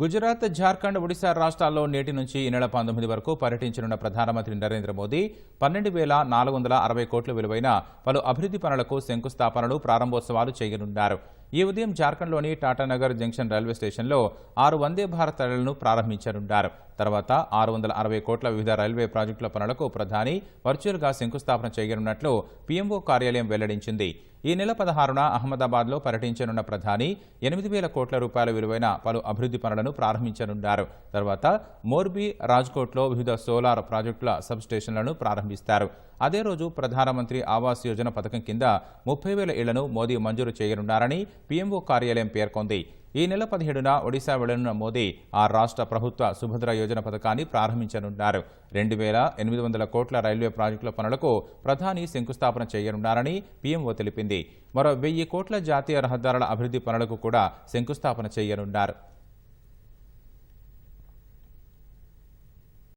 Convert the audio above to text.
గుజరాత్ జార్ఖండ్ ఒడిశా రాష్ట్రాల్లో నేటి నుంచి ఈ నెల పంతొమ్మిది వరకు పర్యటించనున్న ప్రధానమంత్రి నరేంద్ర మోదీ పన్నెండు వేల నాలుగు వందల అరవై కోట్ల విలువైన పలు అభివృద్ధి పనులకు శంకుస్థాపనలు ప్రారంభోత్సవాలు చేయనున్నారు. ఈ ఉదయం జార్ఖండ్లోని టాటానగర్ జంక్షన్ రైల్వే స్టేషన్లో ఆరు వందే భారత్ రైళ్ళను ప్రారంభించనున్నారు. తర్వాత ఆరు వందల అరవై కోట్ల వివిధ రైల్వే ప్రాజెక్టుల పనులకు ప్రధాని వర్చువల్గా శంకుస్థాపన చేయనున్నట్లు పీఎంఓ కార్యాలయం వెల్లడించింది. ఈ నెల పదహారున అహ్మదాబాద్లో పర్యటించనున్న ప్రధాని ఎనిమిది వేల కోట్ల రూపాయల విలువైన పలు అభివృద్ధి పనులను ప్రారంభించనున్నారు. తర్వాత మోర్బీ రాజ్కోట్లో వివిధ సోలార్ ప్రాజెక్టుల సబ్ స్టేషన్లను ప్రారంభిస్తారు. అదే రోజు ప్రధానమంత్రి ఆవాస్ యోజన పథకం కింద ముప్పై వేల ఇళ్ళను మోదీ మంజూరు చేయనున్నారని పీఎంఓ కార్యాలయం పేర్కొంది. ఈ నెల పదిహేడున ఒడిశా వెళ్ళనున్న మోదీ ఆ రాష్ట్ర ప్రభుత్వ సుభద్ర యోజన పథకాన్ని ప్రారంభించనున్నారు. రెండు వేల ఎనిమిది వందల కోట్ల రైల్వే ప్రాజెక్టుల పనులకు ప్రధాని శంకుస్థాపన చేయనున్నారని పీఎంఓ తెలిపింది. మరో వెయ్యి కోట్ల జాతీయ రహదారుల అభివృద్ధి పనులకు కూడా శంకుస్థాపన చేయనున్నారు.